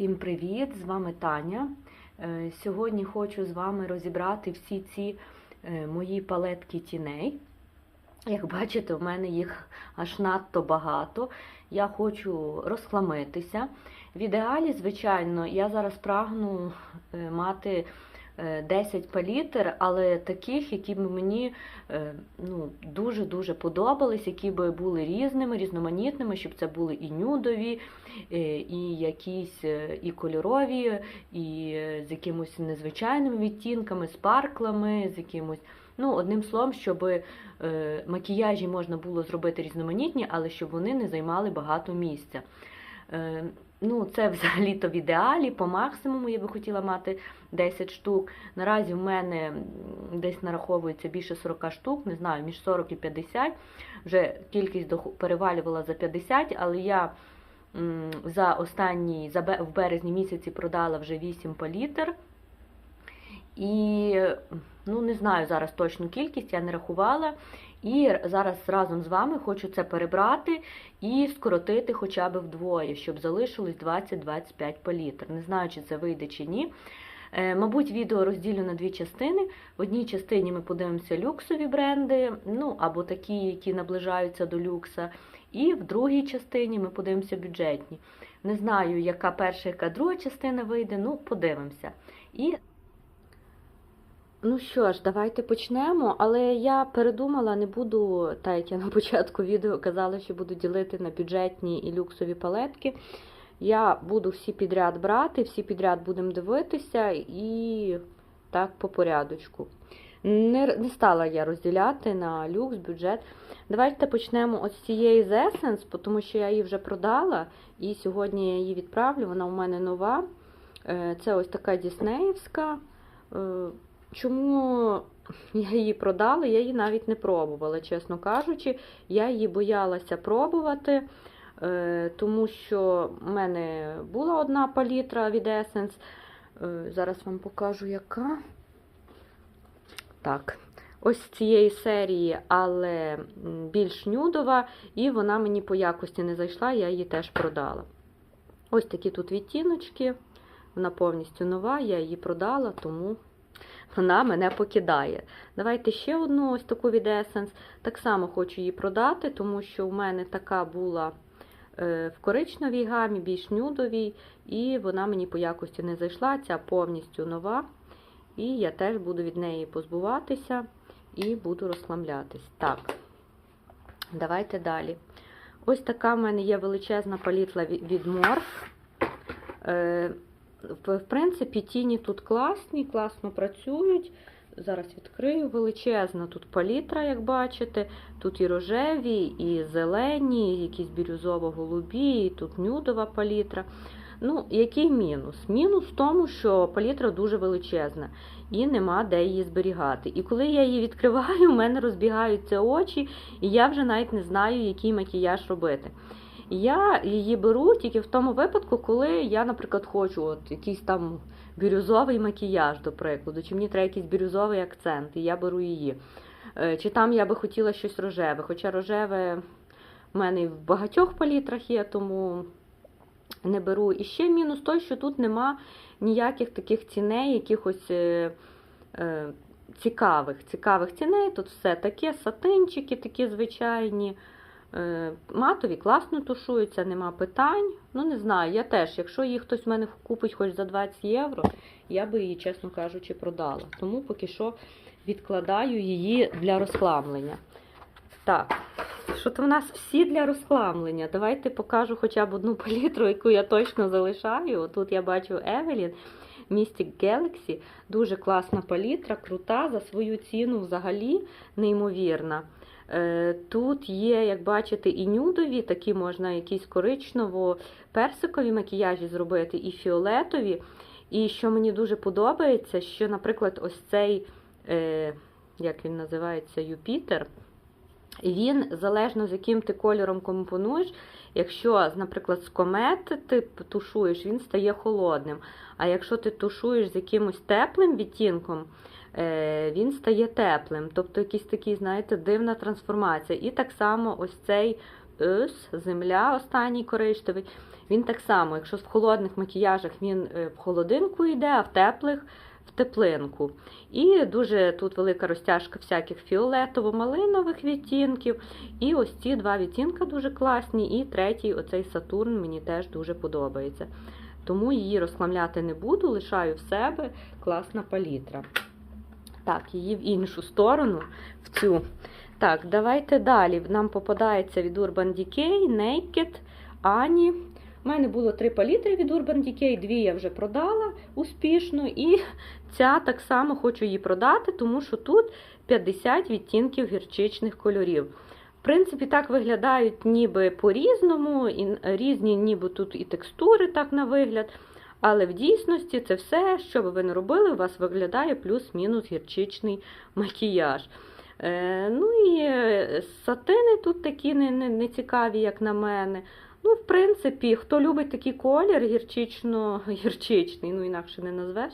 Всім привіт! З вами Таня. Е, Сьогодні хочу з вами розібрати всі ці е, мої палетки тіней. Як бачите, у мене їх аж надто багато. Я хочу розхламитися. В ідеалі, звичайно, я зараз прагну е, мати 10 палітр, але таких, які б мені е, ну, дуже-дуже подобались, які б були різними, різноманітними, щоб це були і нюдові, е, і якісь е, і кольорові, і е, з якимось незвичайними відтінками, спарклами, з якимось. Ну, одним словом, щоб е, макіяжі можна було зробити різноманітні, але щоб вони не займали багато місця. Е, ну, це взагалі-то в ідеалі, по максимуму я би хотіла мати 10 штук. Наразі в мене десь нараховується більше 40 штук, не знаю, між 40 і 50. Вже кількість перевалювала за 50, але я за останній, в березні місяці продала вже 8 палітр. І ну, не знаю зараз точну кількість, я не рахувала. І зараз разом з вами хочу це перебрати і скоротити хоча б вдвоє, щоб залишилось 20-25 палітр. Не знаю, чи це вийде чи ні. Е, Мабуть, відео розділю на дві частини. В одній частині ми подивимося люксові бренди, ну або такі, які наближаються до люкса. І в другій частині ми подивимося бюджетні. Не знаю, яка перша, яка друга частина вийде, ну подивимося. І Ну що ж, давайте почнемо. Але я передумала, не буду, так як я на початку відео казала, що буду ділити на бюджетні і люксові палетки. Я буду всі підряд брати, всі підряд будемо дивитися і так по порядочку. Не, не стала я розділяти на люкс, бюджет. Давайте почнемо ось з цієї з Essence, тому що я її вже продала, і сьогодні я її відправлю. Вона у мене нова. Е, Це ось така Діснеївська. Чому я її продала? Я її навіть не пробувала, чесно кажучи. Я її боялася пробувати, е, тому що в мене була одна палітра від Essence. Е, Зараз вам покажу, яка. Так, ось цієї серії, але більш нюдова, і вона мені по якості не зайшла, я її теж продала. Ось такі тут відтіночки. Вона повністю нова, я її продала, тому вона мене покидає. Давайте ще одну ось таку від Essence. Так само хочу її продати, тому що у мене така була е, в коричневій гамі, більш нюдовій, і вона мені по якості не зайшла. Ця повністю нова. І я теж буду від неї позбуватися і буду розхламлятись. Так, давайте далі. Ось така в мене є величезна палітра від Morph. В принципі, тіні тут класні, класно працюють. Зараз відкрию величезна тут палітра, як бачите. Тут і рожеві, і зелені, і якісь бірюзово-голубі, і тут нюдова палітра. Ну, який мінус? Мінус в тому, що палітра дуже величезна і нема де її зберігати. І коли я її відкриваю, у мене розбігаються очі, і я вже навіть не знаю, який макіяж робити. Я її беру тільки в тому випадку, коли я, наприклад, хочу от якийсь там бірюзовий макіяж, до прикладу, чи мені треба якийсь бірюзовий акцент, і я беру її. Е, Чи там я би хотіла щось рожеве. Хоча рожеве в мене в багатьох палітрах є, тому не беру. І ще мінус той, що тут нема ніяких таких ціней, якихось е, е, цікавих. Цікавих ціней. Тут все таке, сатинчики такі звичайні. Е, Матові класно тушуються, нема питань. Ну, не знаю, я теж, якщо її хтось в мене купить хоч за 20 євро, я би її, чесно кажучи, продала. Тому поки що відкладаю її для розхламлення. Так, що то в нас всі для розхламлення. Давайте покажу хоча б одну палітру, яку я точно залишаю. Тут я бачу Evelyn Mystic Galaxy. Дуже класна палітра, крута, за свою ціну взагалі неймовірна. Е, Тут є, як бачите, і нюдові, такі можна якісь коричнево-персикові макіяжі зробити, і фіолетові. І що мені дуже подобається, що, наприклад, ось цей, е, як він називається, Юпітер, він залежно з яким ти кольором компонуєш, якщо, наприклад, з комет ти тушуєш, він стає холодним. А якщо ти тушуєш з якимось теплим відтінком, е, він стає теплим. Тобто якийсь такий, знаєте, дивна трансформація. І так само ось цей Earth, земля, останній коричневий. Він так само, якщо в холодних макіяжах він е, в холодинку йде, а в теплих теплинку. І дуже тут велика розтяжка всяких фіолетово-малинових відтінків. І ось ці два відтінка дуже класні. І третій, оцей Сатурн, мені теж дуже подобається. Тому її розхламляти не буду, лишаю в себе класна палітра. Так, її в іншу сторону, в цю. Так, давайте далі. Нам попадається від Urban Decay, Naked, Ані. У мене було три палітри від Urban Decay, дві я вже продала успішно. І ця так само хочу її продати, тому що тут 50 відтінків гірчичних кольорів. В принципі, так виглядають ніби по-різному, і різні, ніби тут і текстури так на вигляд. Але в дійсності це все, що би ви не робили, у вас виглядає плюс-мінус гірчичний макіяж. Е, ну і е, сатини тут такі не, не, не цікаві, як на мене. Ну, в принципі, хто любить такий колір, гірчично-гірчичний, ну інакше не назвеш.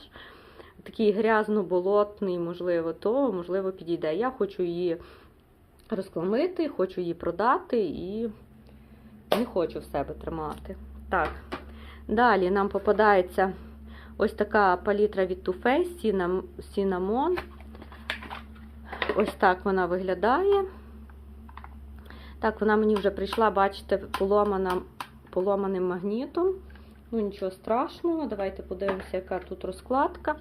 Такий грязно-болотний, можливо, то можливо підійде. Я хочу її розкламити, хочу її продати і не хочу в себе тримати. Так, далі нам попадається ось така палітра від Too Faced Cinnamon. Ось так вона виглядає. Так, вона мені вже прийшла, бачите, поломана, поломаним магнітом. Ну, нічого страшного, давайте подивимося, яка тут розкладка.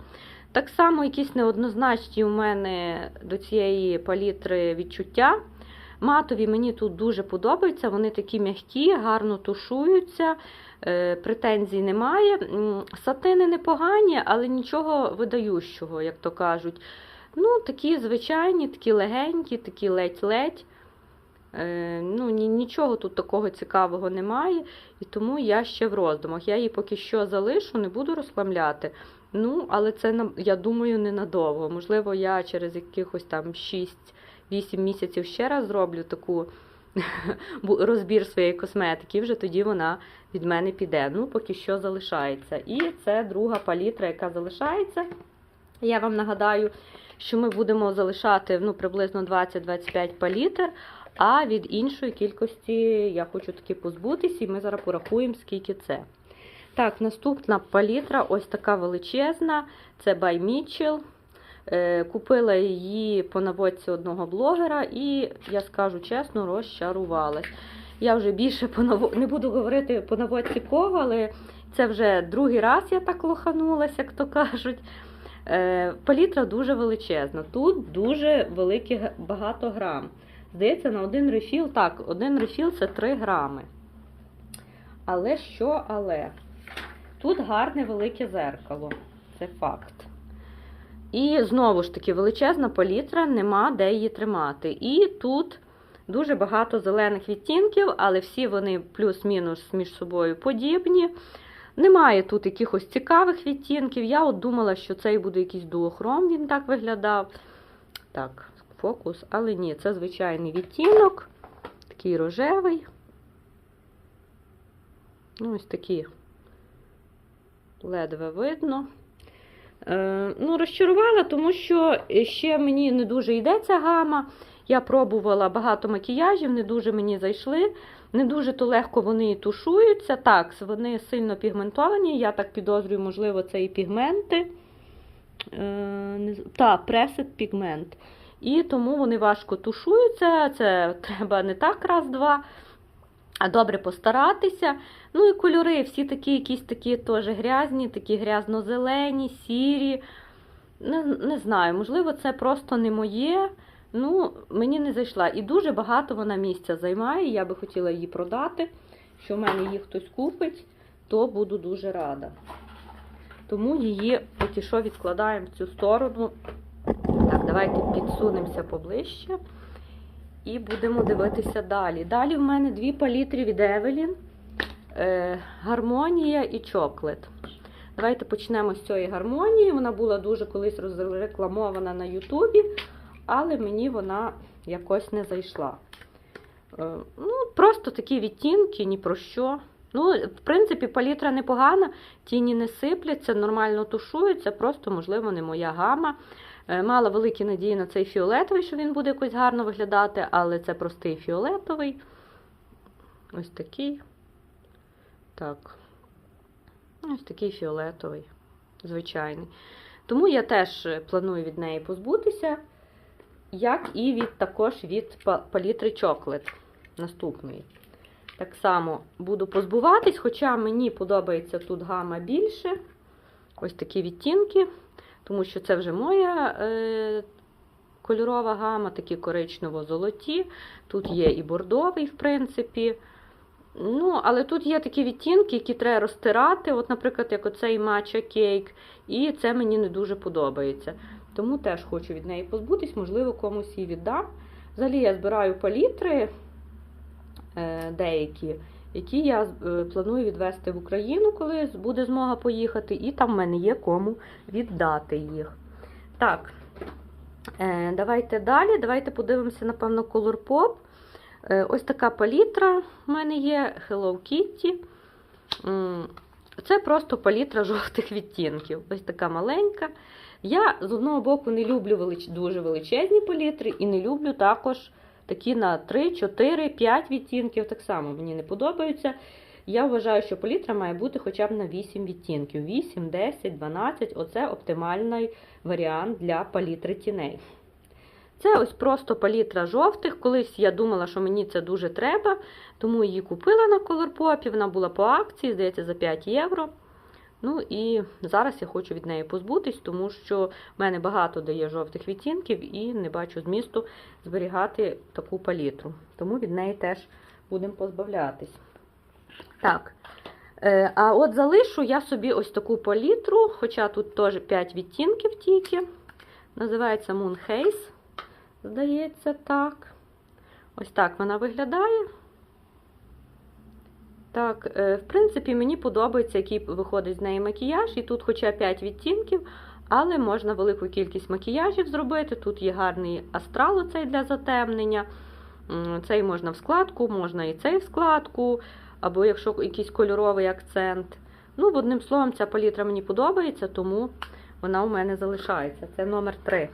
Так само, якісь неоднозначні у мене до цієї палітри відчуття. Матові мені тут дуже подобаються, вони такі м'які, гарно тушуються, е, претензій немає. Сатини непогані, але нічого видающого, як то кажуть. Ну, Такі звичайні, такі легенькі, такі ледь-ледь. Е, ну, Нічого тут такого цікавого немає, і тому я ще в роздумах. Я її поки що залишу, не буду розхламляти. Ну, але це, я думаю, ненадовго. Можливо, я через якихось там 6-8 місяців ще раз зроблю таку розбір своєї косметики, вже тоді вона від мене піде. Ну, поки що залишається. І це друга палітра, яка залишається. Я вам нагадаю, що ми будемо залишати ну, приблизно 20-25 палітр, а від іншої кількості я хочу таки позбутися, і ми зараз порахуємо, скільки це. Так, наступна палітра ось така величезна. Це By Mitchell. Е, Купила її по наводці одного блогера, і, я скажу чесно, розчарувалась. Я вже більше по нав... не буду говорити по наводці кого, але це вже другий раз я так лоханулася, як то кажуть. Е, Палітра дуже величезна. Тут дуже великі багато грам. Здається, на один рефіл, так, один рефіл це 3 грами. Але що, але? Тут гарне велике зеркало, це факт. І знову ж таки, величезна палітра, нема де її тримати. І тут дуже багато зелених відтінків, але всі вони плюс-мінус між собою подібні. Немає тут якихось цікавих відтінків. Я от думала, що цей буде якийсь дуохром, він так виглядав. Так, фокус, але ні, це звичайний відтінок, такий рожевий. Ну, ось такі ледве видно. Е, ну, Розчарувала, тому що ще мені не дуже йде ця гама. Я пробувала багато макіяжів, не дуже мені зайшли. Не дуже то легко вони тушуються. Так, вони сильно пігментовані. Я так підозрюю, можливо, це і пігменти. Е, Так, пресет пігмент. І тому вони важко тушуються. Це треба не так раз-два, а добре постаратися. Ну і кольори всі такі, якісь такі теж грязні, такі грязно-зелені, сірі. Не, не знаю, можливо, це просто не моє. Ну, мені не зайшла. І дуже багато вона місця займає. Я би хотіла її продати. Що в мене її хтось купить, то буду дуже рада. Тому її поки що відкладаємо в цю сторону. Так, давайте підсунемося поближче. І будемо дивитися далі. Далі в мене дві палітри від Evelyn. Е, гармонія і чоклет. Давайте почнемо з цієї гармонії. Вона була дуже колись розрекламована на Ютубі але мені вона якось не зайшла. Е, ну, Просто такі відтінки, ні про що. Ну, В принципі, палітра непогана, тіні не сипляться, нормально тушуються, просто, можливо, не моя гама. Е, мала великі надії на цей фіолетовий, що він буде якось гарно виглядати, але це простий фіолетовий. Ось такий. Так. Ось такий фіолетовий, звичайний. Тому я теж планую від неї позбутися, як і від також від палітри Chocolate наступної. Так само буду позбуватись, хоча мені подобається тут гама більше. Ось такі відтінки, тому що це вже моя е, кольорова гама, такі коричнево-золоті. Тут є і бордовий, в принципі. Ну, але тут є такі відтінки, які треба розтирати. От, наприклад, як оцей матча кейк, і це мені не дуже подобається. Тому теж хочу від неї позбутись, можливо, комусь її віддам. Взагалі я збираю палітри е, деякі, які я е, планую відвести в Україну, коли буде змога поїхати, і там в мене є кому віддати їх. Так, е, давайте далі. Давайте подивимося, напевно, Colourpop. Е, Ось така палітра в мене є Hello Kitty. Це просто палітра жовтих відтінків. Ось така маленька. Я з одного боку не люблю велич... дуже величезні палітри і не люблю також такі на 3, 4, 5 відтінків. Так само мені не подобаються. Я вважаю, що палітра має бути хоча б на 8 відтінків. 8, 10, 12 оце оптимальний варіант для палітри тіней. Це ось просто палітра жовтих. Колись я думала, що мені це дуже треба, тому її купила на Colourpop, Вона була по акції, здається, за 5 євро. Ну і зараз я хочу від неї позбутись, тому що в мене багато дає жовтих відтінків і не бачу змісту зберігати таку палітру. Тому від неї теж будемо позбавлятись. Так. Е, А от залишу я собі ось таку палітру, хоча тут теж 5 відтінків тільки. Називається Moon Haze. Здається, так. Ось так вона виглядає. Так, е, в принципі, мені подобається, який виходить з неї макіяж. І тут хоча 5 відтінків, але можна велику кількість макіяжів зробити. Тут є гарний астрал оцей для затемнення. Цей можна в складку, можна і цей в складку, або якщо якийсь кольоровий акцент. Ну, одним словом, ця палітра мені подобається, тому вона у мене залишається. Це номер 3.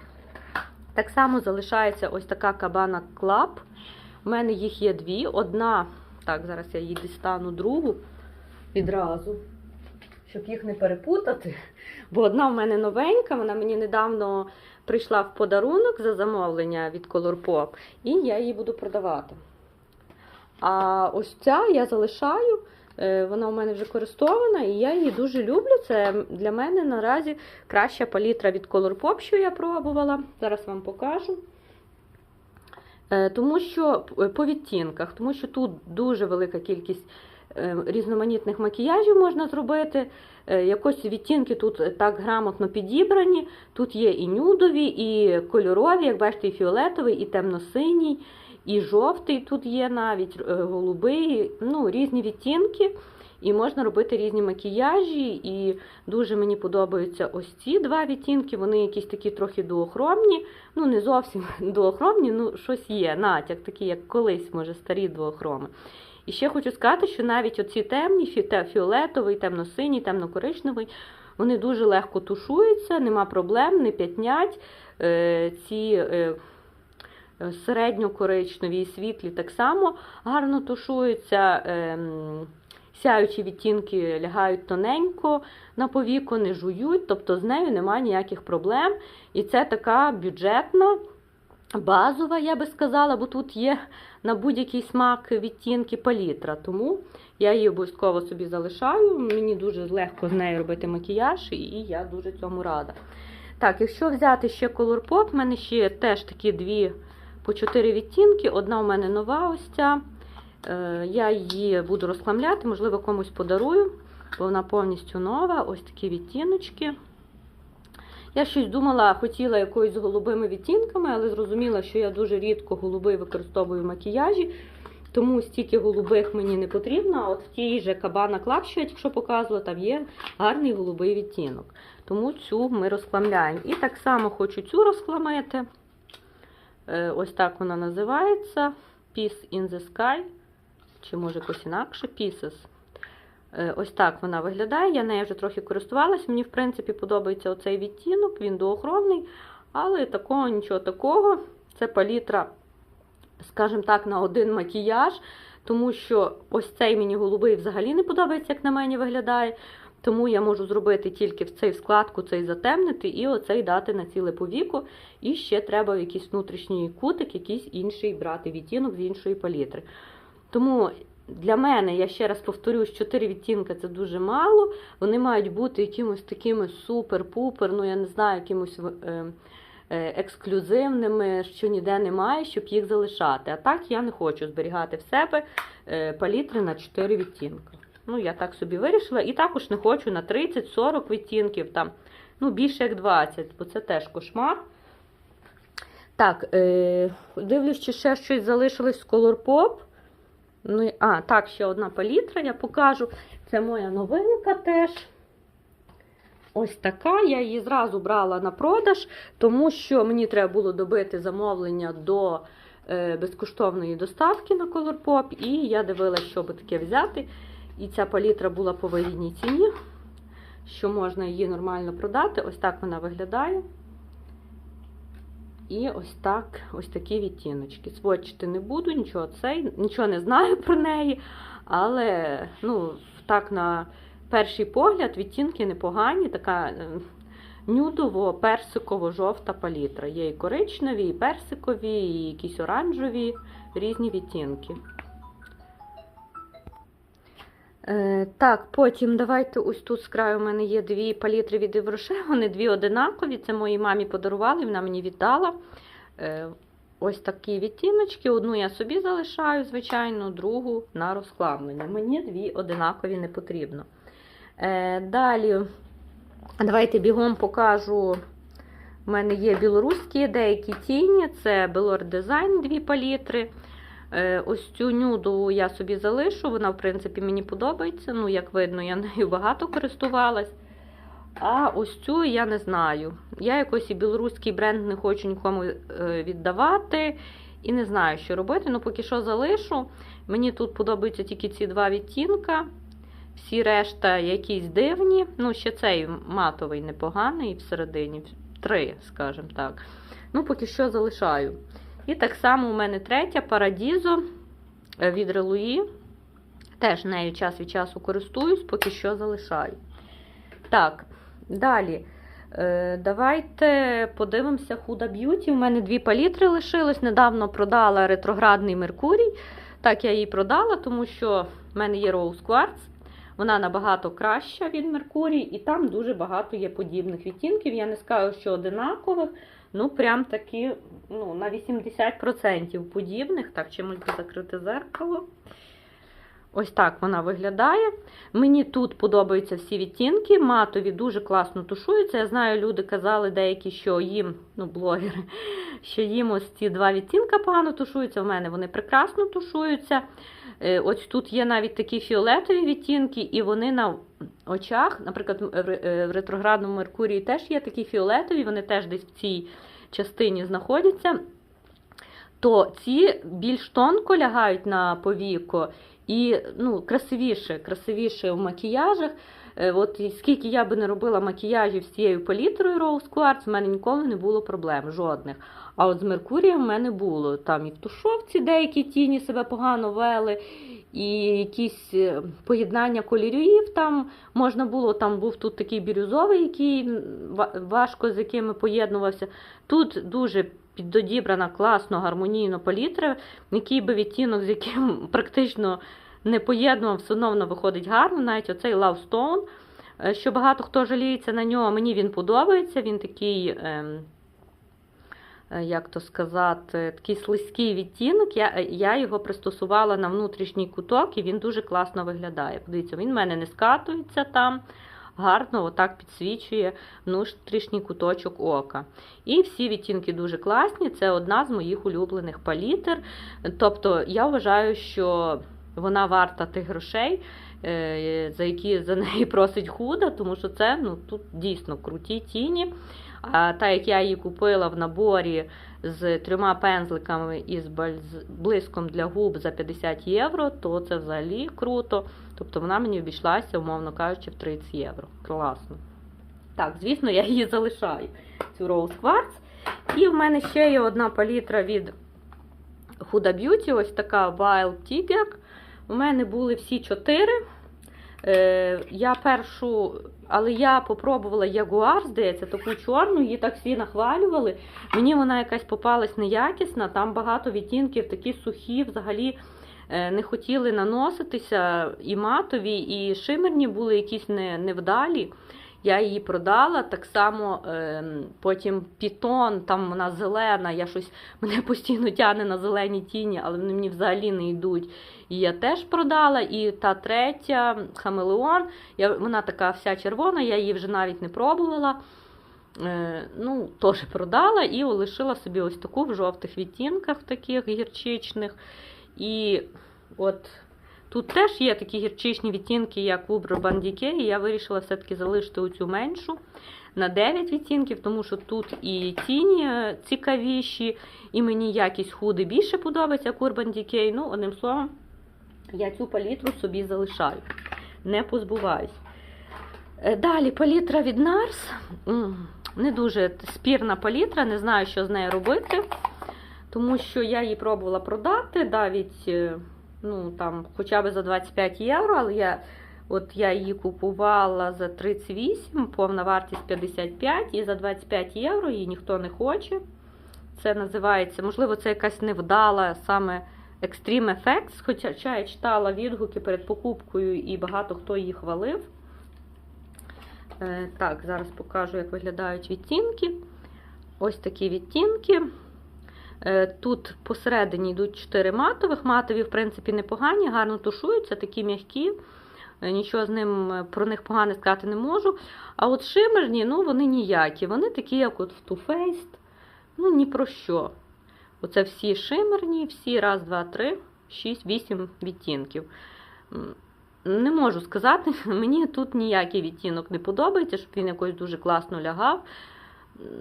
Так само залишається ось така кабана Club. У мене їх є дві. Одна, так, зараз я її дістану другу відразу, щоб їх не перепутати. Бо одна в мене новенька, вона мені недавно прийшла в подарунок за замовлення від Colourpop, і я її буду продавати. А ось ця я залишаю. е, Вона у мене вже користована, і я її дуже люблю. Це для мене наразі краща палітра від Colourpop, що я пробувала. Зараз вам покажу. Е, Тому що е, по відтінках, тому що тут дуже велика кількість е, різноманітних макіяжів можна зробити. Якось відтінки тут так грамотно підібрані. Тут є і нюдові, і кольорові, як бачите, і фіолетовий, і темно-синій, і жовтий тут є навіть голубий, ну, різні відтінки. І можна робити різні макіяжі. І дуже мені подобаються ось ці два відтінки. Вони якісь такі трохи дуохромні. Ну, не зовсім дуохромні, ну щось є, натяк, такий, як колись, може, старі дуохроми. І ще хочу сказати, що навіть оці темні, фіолетовий, темно-синій, темно-коричневий, вони дуже легко тушуються, нема проблем, не п'ятнять. Е, Ці е, е, і світлі так само гарно тушуються. Сяючі відтінки лягають тоненько на повіку, не жують, тобто з нею немає ніяких проблем. І це така бюджетна, базова, я би сказала, бо тут є на будь-який смак відтінки палітра. Тому я її обов'язково собі залишаю. Мені дуже легко з нею робити макіяж, і я дуже цьому рада. Так, якщо взяти ще Colourpop, в мене ще теж такі дві по чотири відтінки. Одна у мене нова ось ця. Е, Я її буду розхламляти, можливо, комусь подарую, бо вона повністю нова. Ось такі відтіночки. Я щось думала, хотіла якоюсь з голубими відтінками, але зрозуміла, що я дуже рідко голубий використовую в макіяжі, тому стільки голубих мені не потрібно. От в тій же Кабана Club, що я тільки показувала, там є гарний голубий відтінок. Тому цю ми розхламляємо. І так само хочу цю розхламити. Е, Ось так вона називається. Peace in the Sky. Чи може якось інакше Pieces. Е, Ось так вона виглядає. Я нею вже трохи користувалася. Мені, в принципі, подобається оцей відтінок, він доохронний, але такого нічого такого. Це палітра, скажімо так, на один макіяж. тому що ось цей мені голубий взагалі не подобається, як на мені виглядає. Тому я можу зробити тільки в цей складку, цей затемнити, і оцей дати на ціле повіку. І ще треба якийсь внутрішній кутик, якийсь інший брати відтінок з іншої палітри. Тому для мене, я ще раз повторюсь, 4 відтінки це дуже мало. Вони мають бути якимось такими супер-пупер, ну я не знаю, якимось е, е, ексклюзивними, що ніде немає, щоб їх залишати. А так я не хочу зберігати в себе е, палітри на 4 відтінки. Ну, я так собі вирішила. І також не хочу на 30-40 відтінків, там, ну, більше як 20, бо це теж кошмар. Так, е, дивлюсь, чи ще щось залишилось з Colourpop. Ну, а, так, ще одна палітра, я покажу. Це моя новинка теж. Ось така. Я її зразу брала на продаж, тому що мені треба було добити замовлення до е, безкоштовної доставки на Colourpop, і я дивилася, що би таке взяти. І ця палітра була по вигідній ціні, що можна її нормально продати. Ось так вона виглядає. І ось так, ось такі відтіночки. Сводчити не буду, нічого цей, нічого не знаю про неї. Але ну, так на перший погляд відтінки непогані, така е, нюдово-персиково-жовта палітра. Є і коричневі, і персикові, і якісь оранжеві різні відтінки. Е, так, потім давайте ось тут з краю у мене є дві палітри від Євроше, вони дві одинакові. Це моїй мамі подарували, вона мені віддала. Е, ось такі відтіночки. Одну я собі залишаю, звичайно, другу на розхламлення. Мені дві одинакові не потрібно. Е, далі, давайте бігом покажу. У мене є білоруські деякі тіні, це Belor Design дві палітри. Е, Ось цю нюду я собі залишу, вона, в принципі, мені подобається. Ну, як видно, я нею багато користувалась. А ось цю я не знаю. Я якось і білоруський бренд не хочу нікому е, віддавати. І не знаю, що робити. Ну, поки що залишу. Мені тут подобаються тільки ці два відтінка. Всі решта якісь дивні. Ну, ще цей матовий непоганий всередині. Три, скажімо так. Ну, поки що залишаю. І так само у мене третя Парадізо від Релуї. Теж нею час від часу користуюсь, поки що залишаю. Так, далі. Е, Давайте подивимося Huda Beauty. У мене дві палітри лишилось. Недавно продала ретроградний Меркурій. Так, я її продала, тому що в мене є Rose Quartz. Вона набагато краща від Меркурій, і там дуже багато є подібних відтінків. Я не скажу, що одинакових. Ну, прям такі ну, на 80% подібних. Так, чимось закрити зеркало. Ось так вона виглядає. Мені тут подобаються всі відтінки. Матові дуже класно тушуються. Я знаю, люди казали деякі, що їм, ну, блогери, що їм ось ці два відтінка погано тушуються. У мене вони прекрасно тушуються. Е, Ось тут є навіть такі фіолетові відтінки, і вони на очах, наприклад, е, в ретроградному Меркурії теж є такі фіолетові, вони теж десь в цій частині знаходяться. То ці більш тонко лягають на повіко і ну, красивіше, красивіше в макіяжах. Е, От скільки я би не робила макіяжів з цією палітрою Rose Quartz, в мене ніколи не було проблем жодних. А от з Меркурієм в мене було. Там і в тушовці деякі тіні себе погано вели, і якісь е, поєднання кольорів там можна було. Там був тут такий бірюзовий, який важко з якими поєднувався. Тут дуже піддодібрана класно, гармонійно палітра, який би відтінок, з яким практично не поєднував, все одно виходить гарно. Навіть оцей Stone, е, що багато хто жаліється на нього, мені він подобається. Він такий. ем, е, Як то сказати, такий слизький відтінок. Я, е, я його пристосувала на внутрішній куток, і він дуже класно виглядає. Подивіться, він в мене не скатується там, гарно отак підсвічує внутрішній куточок ока. І всі відтінки дуже класні. Це одна з моїх улюблених палітр. Тобто, я вважаю, що вона варта тих грошей, е, за які за неї просить худа, тому що це ну, тут дійсно круті тіні. А та, як я її купила в наборі з трьома пензликами і з блиском для губ за 50 євро, то це взагалі круто. Тобто вона мені обійшлася, умовно кажучи, в 30 євро. Класно. Так, звісно, я її залишаю, цю Rose Quartz. І в мене ще є одна палітра від Huda Beauty, ось така Wild Tiger. У мене були всі чотири. Е, я першу, але я попробувала ягуар, здається, таку чорну, її так всі нахвалювали. Мені вона якась попалась неякісна, там багато відтінків, такі сухі, взагалі е, не хотіли наноситися. І матові, і шимерні були якісь не, невдалі. Я її продала. Так само е, потім пітон, там вона зелена, я щось мене постійно тягне на зелені тіні, але вони мені взагалі не йдуть. І я теж продала. І та третя хамелеон, я, вона така вся червона, я її вже навіть не пробувала. Е, ну, теж продала і лишила собі ось таку в жовтих відтінках, таких гірчичних. І от тут теж є такі гірчичні відтінки, як в Urban Decay, і я вирішила все-таки залишити оцю меншу на 9 відтінків, тому що тут і тіні е, цікавіші, і мені якість худи більше подобається, як Urban Decay. Ну, одним словом, я цю палітру собі залишаю, не позбуваюсь. Е, Далі палітра від Nars. Не дуже спірна палітра, не знаю, що з нею робити, тому що я її пробувала продати навіть е, ну, там, хоча б за 25 євро, але я, от я її купувала за 38, повна вартість 55, і за 25 євро її ніхто не хоче. Це називається, можливо, це якась невдала саме Extreme Effects, хоча я читала відгуки перед покупкою і багато хто її хвалив. Е, Так, зараз покажу, як виглядають відтінки. Ось такі відтінки. Е, Тут посередині йдуть 4 матових. Матові, в принципі, непогані, гарно тушуються, такі м'які. Е, Нічого з ним е, про них погане сказати не можу. А от шимерні, ну, вони ніякі. Вони такі, як от в Too Faced. Ну, ні про що. Оце всі шимерні, всі раз, два, три, шість, вісім відтінків. Не можу сказати, мені тут ніякий відтінок не подобається, щоб він якось дуже класно лягав.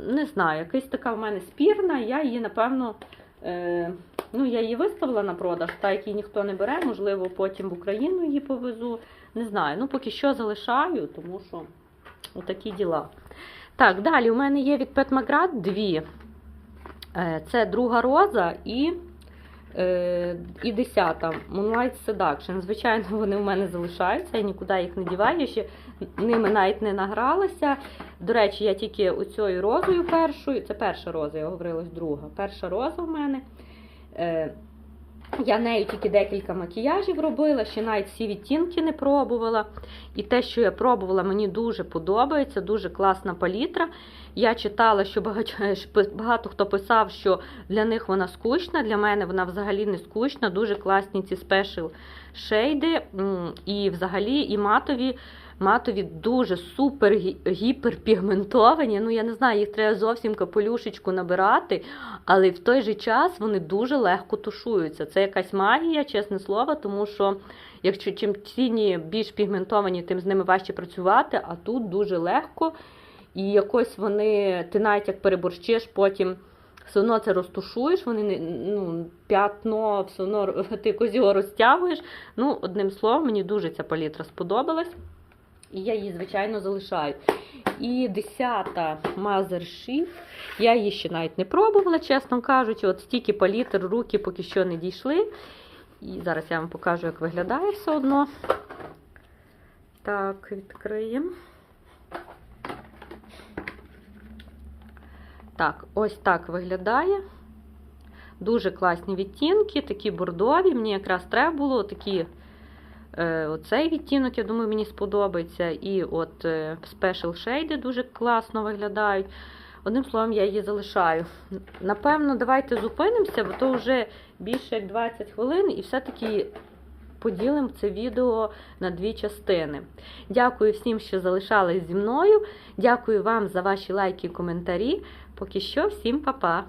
Не знаю, якась така в мене спірна, я її, напевно, е, ну, я її виставила на продаж, та як її ніхто не бере, можливо, потім в Україну її повезу. Не знаю. Ну, поки що залишаю, тому що отакі діла. Так, далі у мене є від Magrat дві. Е, Це друга роза і, е, і десята Moonlight Seduction. Звичайно, вони у мене залишаються, я нікуди їх не діваю, я ще ними навіть не награлася. До речі, я тільки оцією розою першою, це перша роза, я говорила, друга. Перша роза в мене. Е, я нею тільки декілька макіяжів робила, ще навіть всі відтінки не пробувала. І те, що я пробувала, мені дуже подобається, дуже класна палітра. Я читала, що багато, багато хто писав, що для них вона скучна. Для мене вона взагалі не скучна. Дуже класні ці спешл шейди. І взагалі і матові. Матові дуже супер гіперпігментовані. Ну, я не знаю, їх треба зовсім капелюшечку набирати, але в той же час вони дуже легко тушуються. Це якась магія, чесне слово, тому що якщо чим тіні більш пігментовані, тим з ними важче працювати, а тут дуже легко. І якось вони, ти навіть як переборщиш, потім все одно це розтушуєш, вони не ну, п'ятно, все одно ти його розтягуєш. Ну, одним словом, мені дуже ця палітра сподобалась. І я її, звичайно, залишаю. І десята Mother Shift. Я її ще навіть не пробувала, чесно кажучи. От стільки палітр, руки поки що не дійшли. І зараз я вам покажу, як виглядає все одно. Так, відкриємо. Так, ось так виглядає. Дуже класні відтінки, такі бордові. Мені якраз треба було такі. Е, Оцей відтінок, я думаю, мені сподобається. І от е, Special Shade дуже класно виглядають. Одним словом, я її залишаю. Напевно, давайте зупинимося, бо то вже більше як 20 хвилин, і все-таки поділимо це відео на дві частини. Дякую всім, що залишались зі мною. Дякую вам за ваші лайки і коментарі. Поки що, всім па-па!